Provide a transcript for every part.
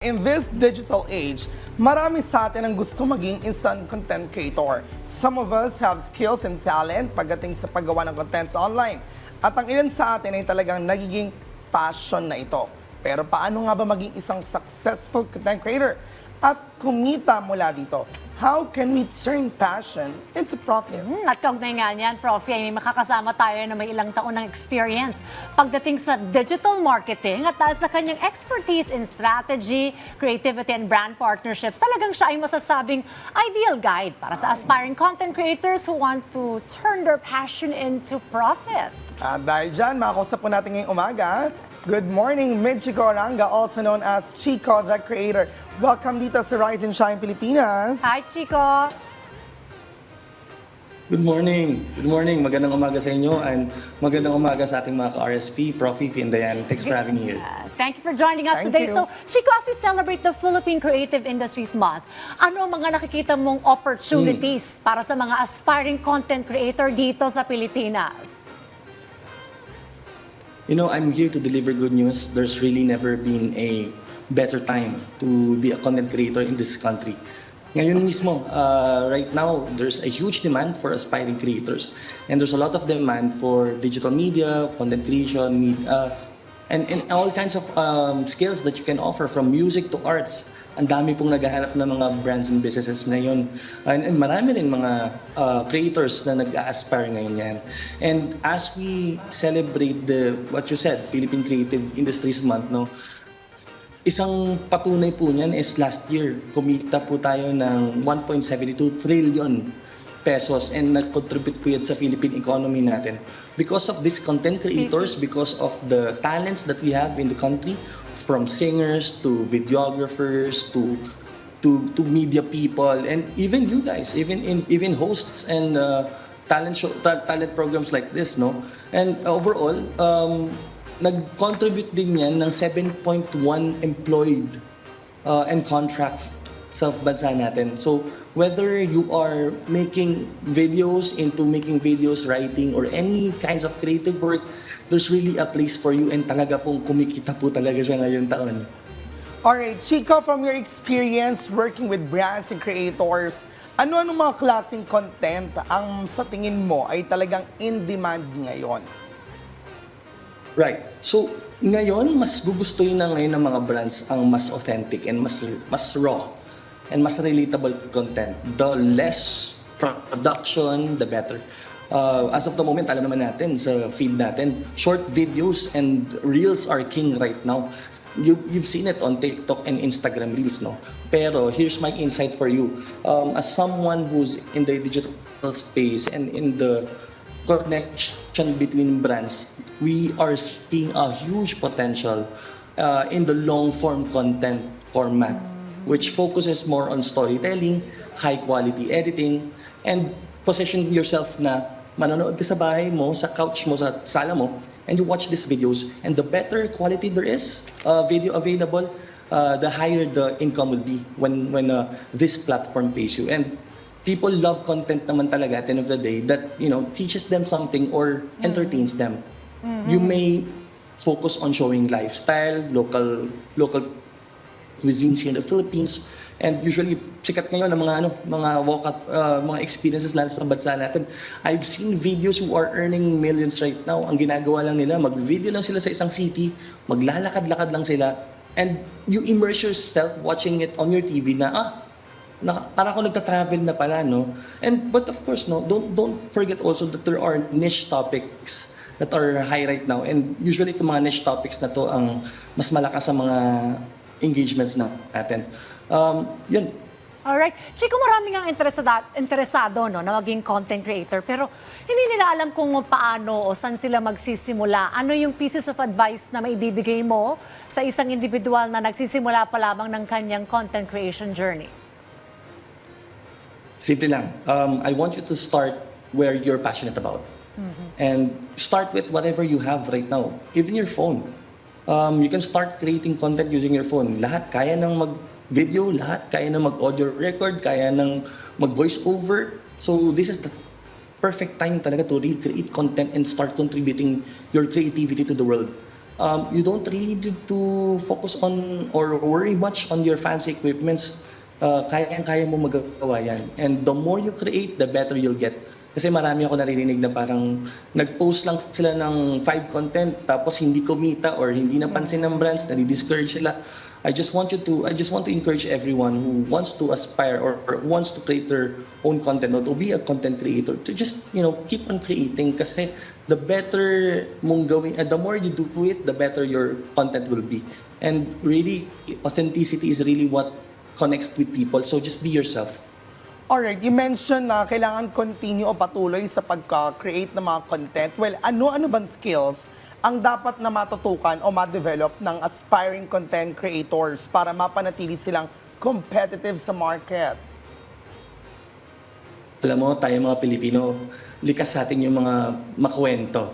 In this digital age, marami sa atin ang gusto maging instant content creator. Some of us have skills and talent pagdating sa paggawa ng contents online. At ang ilan sa atin ay talagang nagiging passion na ito. Pero paano nga ba maging isang successful content creator? At kumita mula dito, how can we turn passion into profit? Hmm, At kaugnay nga niyan, Prof, ay may makakasama tayo na may ilang taon ng experience pagdating sa digital marketing at dahil sa kanyang expertise in strategy, creativity, and brand partnerships, talagang siya ay masasabing ideal guide para sa aspiring content creators who want to turn their passion into profit. At dahil dyan, makakusap po natin ngayong umaga. Good morning, Michiko Oranga, also known as Chico the Creator. Welcome dito sa Rise and Shine Pilipinas. Hi, Chico! Good morning. Good morning. Magandang umaga sa inyo and magandang umaga sa ating mga ka-RSP, Prof. Fifi and Diane. Thanks for having me here. Uh, Thank you for joining us Thank today. you. So, Chico, as we celebrate the Philippine Creative Industries Month, ano ang mga nakikita mong opportunities para sa mga aspiring content creator dito sa Pilipinas? You know, I'm here to deliver good news. There's really never been a better time to be a content creator in this country. Ngayon mismo, uh, right now, there's a huge demand for aspiring creators. And there's a lot of demand for digital media, content creation, med- uh, and, and all kinds of um, skills that you can offer from music to arts. Ang dami pong naghahanap ng mga brands and businesses ngayon. And, and marami rin mga uh, creators na nag-aspire ngayon yan. And as we celebrate the, what you said, Philippine Creative Industries Month, no, Isang patunay po niyan is last year, kumita po tayo ng 1.72 trillion pesos and nag-contribute po yan sa Philippine economy natin. Because of these content creators, because of the talents that we have in the country, from singers to videographers to to to media people and even you guys, even in even hosts and uh, talent show ta- talent programs like this, no? And overall, um, nag-contribute din yan ng 7.1 employed uh, and contracts sa bansa natin. So, whether you are making videos into making videos, writing, or any kinds of creative work, there's really a place for you and talaga pong kumikita po talaga siya ngayon taon. Alright, Chico, from your experience working with brands and creators, ano-ano mga klaseng content ang sa tingin mo ay talagang in demand ngayon? Right. So, ngayon, mas gugustuhin na ngayon ng mga brands ang mas authentic and mas mas raw and mas relatable content. The less production, the better. Uh, as of the moment, alam naman natin sa feed natin, short videos and reels are king right now. You, you've seen it on TikTok and Instagram reels, no? Pero here's my insight for you. Um, as someone who's in the digital space and in the connection between brands, we are seeing a huge potential uh, in the long form content format, which focuses more on storytelling, high quality editing, and position yourself na manonood ka sa bahay mo, sa couch mo, sa sala mo, and you watch these videos, and the better quality there is, uh, video available, uh, the higher the income will be when when uh, this platform pays you. And people love content naman talaga at the end of the day that you know teaches them something or entertains them. You may focus on showing lifestyle, local local cuisines here in the Philippines. And usually sikat ngayon ng mga ano, mga walkout uh, mga experiences lalo sa bansa natin. I've seen videos who are earning millions right now. Ang ginagawa lang nila, mag-video lang sila sa isang city, maglalakad-lakad lang sila, and you immerse yourself watching it on your TV na ah, na, para ako nagta-travel na pala, no? And, but of course, no, don't, don't forget also that there are niche topics that are high right now. And usually, itong mga niche topics na to ang mas malakas sa mga engagements na natin. Um, yun, Alright. Chico, marami nga interesado, interesado no, na maging content creator. Pero hindi nila alam kung paano o saan sila magsisimula. Ano yung pieces of advice na maibibigay mo sa isang individual na nagsisimula pa lamang ng kanyang content creation journey? Simple lang. Um, I want you to start where you're passionate about. And start with whatever you have right now. Even your phone. Um, you can start creating content using your phone. Lahat kaya ng mag-video, lahat kaya ng mag-audio record, kaya ng mag-voice over. So this is the perfect time talaga to recreate content and start contributing your creativity to the world. um, you don't really need to focus on or worry much on your fancy equipments. Uh, kaya-kaya mo magagawa yan. And the more you create, the better you'll get. Kasi marami ako naririnig na parang nag-post lang sila ng five content tapos hindi kumita or hindi napansin ng brands, nadi-discourage sila. I just want you to I just want to encourage everyone who wants to aspire or, or wants to create their own content or to be a content creator to just you know keep on creating. Kasi the better mong gawin uh, the more you do it the better your content will be. And really authenticity is really what connects with people. So just be yourself. Alright, you mentioned na kailangan continue o patuloy sa pagka-create ng mga content. Well, ano-ano bang skills ang dapat na matutukan o ma-develop ng aspiring content creators para mapanatili silang competitive sa market? alam mo, tayo mga Pilipino, likas sa atin yung mga makwento.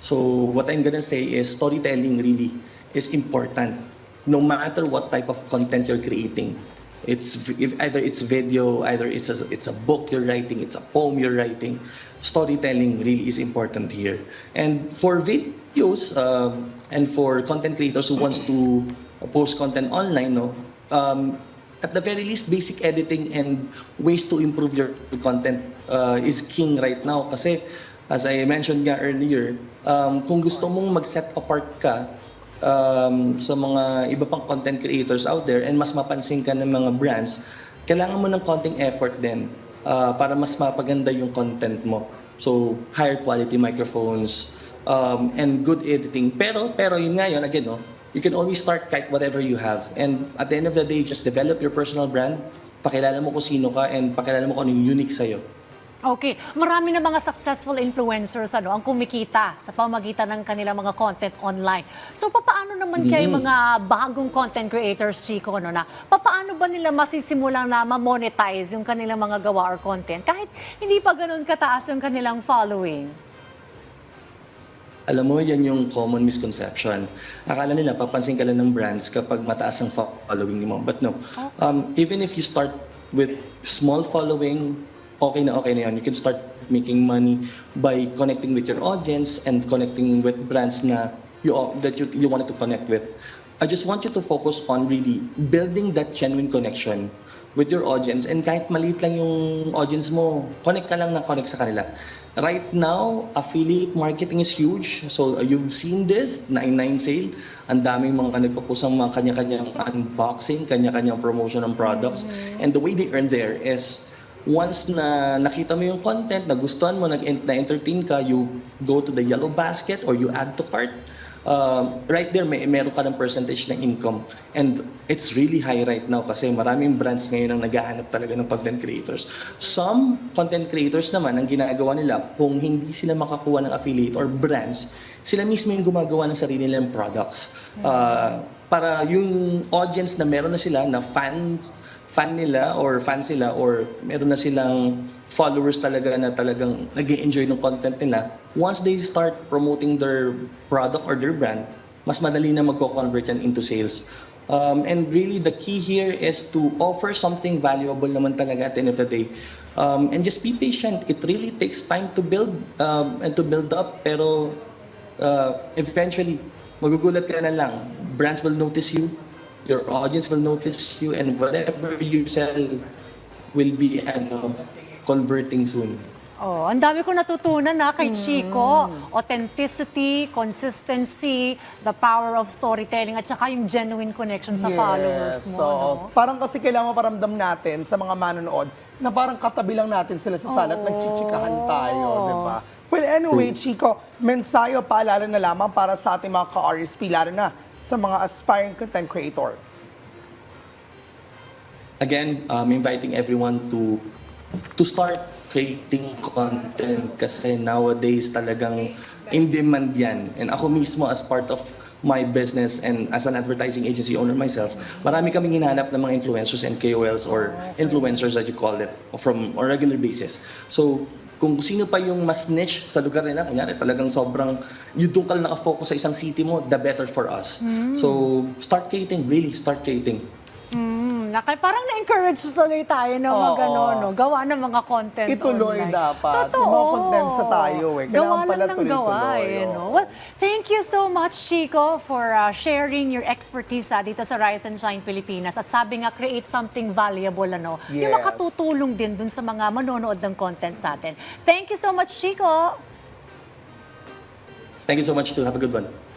So, what I'm gonna say is storytelling really is important. No matter what type of content you're creating. It's either it's video, either it's a, it's a book you're writing, it's a poem you're writing. Storytelling really is important here. And for videos um, and for content creators who wants to post content online, no, um, at the very least, basic editing and ways to improve your content uh, is king right now. Kasi, as I mentioned nga earlier, um, kung gusto mong mag-set apart ka um, sa mga iba pang content creators out there and mas mapansin ka ng mga brands, kailangan mo ng konting effort din uh, para mas mapaganda yung content mo. So, higher quality microphones um, and good editing. Pero, pero yun nga yun, again, no, you can always start kahit whatever you have. And at the end of the day, just develop your personal brand, pakilala mo kung sino ka, and pakilala mo kung ano yung unique sa'yo. Okay, marami na mga successful influencers ano ang kumikita sa pamagitan ng kanilang mga content online. So papaano naman kay mga bagong content creators, Chico, no, na papaano ba nila masisimulang na ma-monetize yung kanilang mga gawa or content kahit hindi pa ganun kataas yung kanilang following? Alam mo, yan yung common misconception. Akala nila, papansin ka lang ng brands kapag mataas ang following mo. But no, um, even if you start with small following, okay na okay na yan. You can start making money by connecting with your audience and connecting with brands na you, that you, you wanted to connect with. I just want you to focus on really building that genuine connection with your audience and kahit maliit lang yung audience mo, connect ka lang na connect sa kanila. Right now, affiliate marketing is huge. So uh, you've seen this, 99 sale. Ang daming mga nagpapusang mga kanya-kanyang unboxing, kanya-kanyang promotion ng products. And the way they earn there is once na nakita mo yung content, nagustuhan mo, nag- na-entertain ka, you go to the yellow basket or you add to cart. Um, right there, may meron ka ng percentage ng income. And it's really high right now kasi maraming brands ngayon ang naghahanap talaga ng content creators. Some content creators naman, ang ginagawa nila, kung hindi sila makakuha ng affiliate or brands, sila mismo yung gumagawa ng sarili nilang products. Uh, para yung audience na meron na sila, na fans, fan nila or fan sila or meron na silang followers talaga na talagang nag enjoy ng content nila, once they start promoting their product or their brand, mas madali na magko-convert yan into sales. Um, and really, the key here is to offer something valuable naman talaga at the end of the day. Um, and just be patient. It really takes time to build um, and to build up. Pero uh, eventually, magugulat ka na lang. Brands will notice you, your audience will notice you, and whatever you sell will be ano, converting soon. Oh, ang dami ko natutunan na kay Chico. Authenticity, consistency, the power of storytelling, at saka yung genuine connection sa followers mo. so, no? parang kasi kailangan maparamdam natin sa mga manonood na parang katabi lang natin sila sa sala at nagchichikahan tayo, di ba? Well, anyway, Chico, mensayo paalala na lamang para sa ating mga ka-RSP, lalo na sa mga aspiring content creator. Again, I'm inviting everyone to to start creating content kasi nowadays talagang in demand yan. And ako mismo as part of my business and as an advertising agency owner myself, marami kaming hinahanap ng mga influencers and KOLs or influencers that you call it from a regular basis. So, kung sino pa yung mas niche sa lugar nila, kunyari talagang sobrang, yung lang nakafocus sa isang city mo, the better for us. So, start creating, really, start creating. Na, kaya parang na-encourage tuloy tayo na mag, Oo. ano, no, gawa ng mga content Ituloy online. dapat. Totoo. Mga content sa tayo eh. Kailangan gawa pala lang ng gawa tuloy-tuloy, eh, oo. no? Well, thank you so much, Chico, for uh, sharing your expertise uh, dito sa Rise and Shine Pilipinas. At sabi nga, create something valuable, ano? Yung Yes. makatutulong din dun sa mga manonood ng content sa atin. Thank you so much, Chico. Thank you so much too. Have a good one.